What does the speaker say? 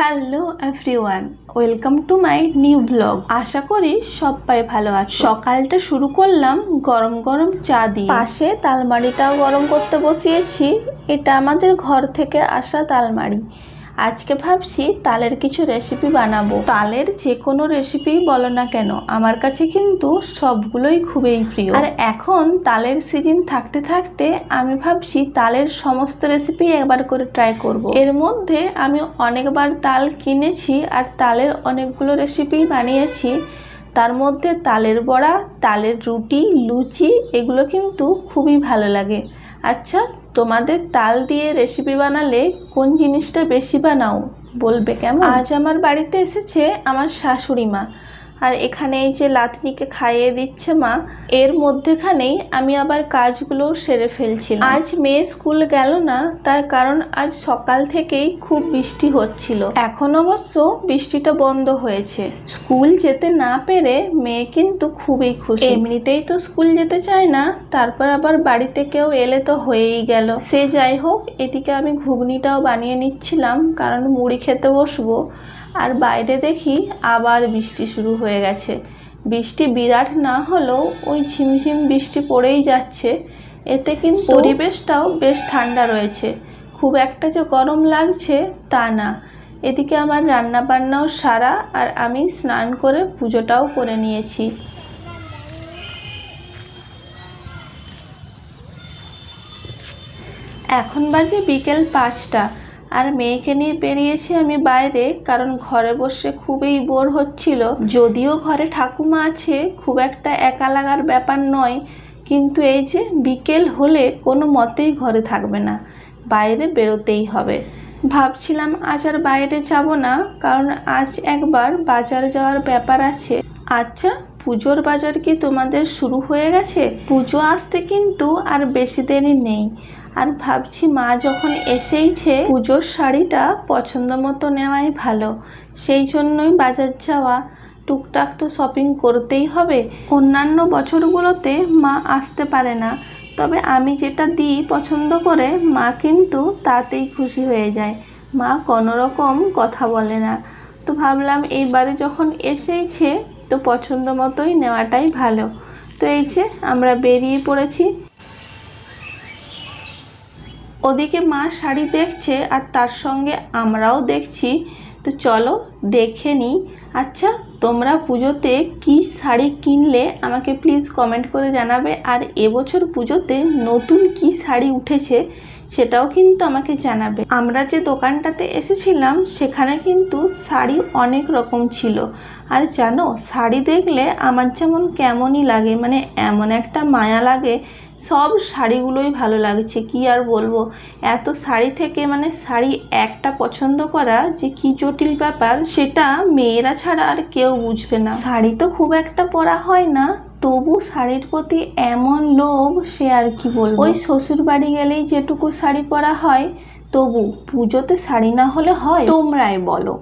Hello everyone welcome to my new blog আশা করি সবাই ভালো আছে। সকালটা শুরু করলাম গরম গরম চা দিয়ে। পাশে তালমারিটাও গরম করতে বসিয়েছি। এটা আমাদের ঘর থেকে আসা তালমারি। আজকে ভাবছি তালের কিছু রেসিপি বানাবো। তালের যে কোনো রেসিপি বলো না কেন, আমার কাছে কিন্তু সবগুলোই খুবই প্রিয়। আর এখন তালের সিজন থাকতে থাকতে আমি ভাবছি তালের সমস্ত রেসিপি একবার করে ট্রাই করব। এর মধ্যে আমি অনেকবার তাল কিনেছি আর তালের অনেকগুলো রেসিপি বানিয়েছি। তার মধ্যে তালের বড়া, তালের রুটি, লুচি, এগুলো কিন্তু খুবই ভালো লাগে। আচ্ছা তোমাদের তাল দিয়ে রেসিপি বানালে কোন জিনিসটা বেশি বানাও? বলবে কেমন? আজ আমার বাড়িতে এসেছে আমার শাশুড়ি মা। আর এখানে এই যে লাতনিকে খাইয়ে দিচ্ছে মা, এর মধ্যেখানেই আমি আবার কাজগুলো সেরে ফেলছিলাম। আজ মেয়ে স্কুল গেল না, তার কারণ আজ সকাল থেকেই খুব বৃষ্টি হচ্ছিল। এখন অবশ্য বৃষ্টিটা বন্ধ হয়েছে। স্কুল যেতে না পেরে মেয়ে কিন্তু খুবই খুশি। এমনিতেই তো স্কুল যেতে চায় না, তারপর আবার বাড়িতে কেউ এলে তো হয়েই গেল। সে যাই হোক, এদিকে আমি ঘুগনিটাও বানিয়ে নিচ্ছিলাম, কারণ মুড়ি খেতে বসবো। আর বাইরে দেখি আবার বৃষ্টি শুরু হয়ে গেছে। বৃষ্টি বিরাট না হলেও ওই ঝিমঝিম বৃষ্টি পড়েই যাচ্ছে। এতে কিন্তু পরিবেশটাও বেশ ঠান্ডা রয়েছে। খুব একটা যে গরম লাগছে তা না। এদিকে আমার রান্না বান্নাও সারা আর আমি স্নান করে পুজোটাও করে নিয়েছি। এখন বাজে বিকেল পাঁচটা। আর মেয়েকে নিয়ে বেরিয়েছি আমি বাইরে, কারণ ঘরে বসে খুবই বোর হচ্ছিল। যদিও ঘরে ঠাকুমা আছে, খুব একটা একা লাগার ব্যাপার নয়, কিন্তু এই যে বিকেল হলে কোনো মতেই ঘরে থাকবে না, বাইরে বেরোতেই হবে। ভাবছিলাম আজ আর বাইরে যাব না, কারণ আজ একবার বাজার যাওয়ার ব্যাপার আছে। আচ্ছা পুজোর বাজার কি তোমাদের শুরু হয়ে গেছে? পুজো আসতে কিন্তু আর বেশি দেরি নেই। আর ভাবছি মা যখন এসেইছে, পুজোর শাড়িটা পছন্দ মতো নেওয়াই ভালো। সেই জন্যই বাজার যাওয়া। টুকটাক তো শপিং করতেই হবে। অন্যান্য বছরগুলোতে মা আসতে পারে না। তবে আমি যেটা দিই পছন্দ করে, মা কিন্তু তাতেই খুশি হয়ে যায়। মা কোনো রকম কথা বলে না। তো ভাবলাম এইবারে যখন এসেইছে, তো পছন্দ মতোই নেওয়াটাই ভালো। তো এই যে আমরা বেরিয়ে পড়েছি। ওদিকে মা শাড়ি দেখছে আর তার সঙ্গে আমরাও দেখছি। তো চলো, দেখে নিই। আচ্ছা তোমরা পুজোতে কি শাড়ি কিনলে আমাকে প্লিজ কমেন্ট করে জানাবে। আর এবছর পুজোতে নতুন কি শাড়ি উঠেছে সেটাও কিন্তু আমাকে জানাবে। আমরা যে দোকানটাতে এসেছিলাম, সেখানে কিন্তু শাড়ি অনেক রকম ছিল। আর জানো, শাড়ি দেখলে আমার যেমন কেমনই লাগে মানে এমন একটা মায়া লাগে সব শাড়িগুলোই ভালো লাগছে কি আর বলব? এত শাড়ি থেকে মানে শাড়ি একটা পছন্দ করা যে কি জটিল ব্যাপার সেটা মেয়েরা ছাড়া আর কেউ বুঝবে না। শাড়ি তো খুব একটা পরা হয় না তবু শাড়ির প্রতি এমন লোভ সে আর কি বলব? ওই শ্বশুর বাড়ি গেলেই যেটুকু শাড়ি পরা হয় তবু পুজোতে শাড়ি না হলে হয়? তোমরাই বলো।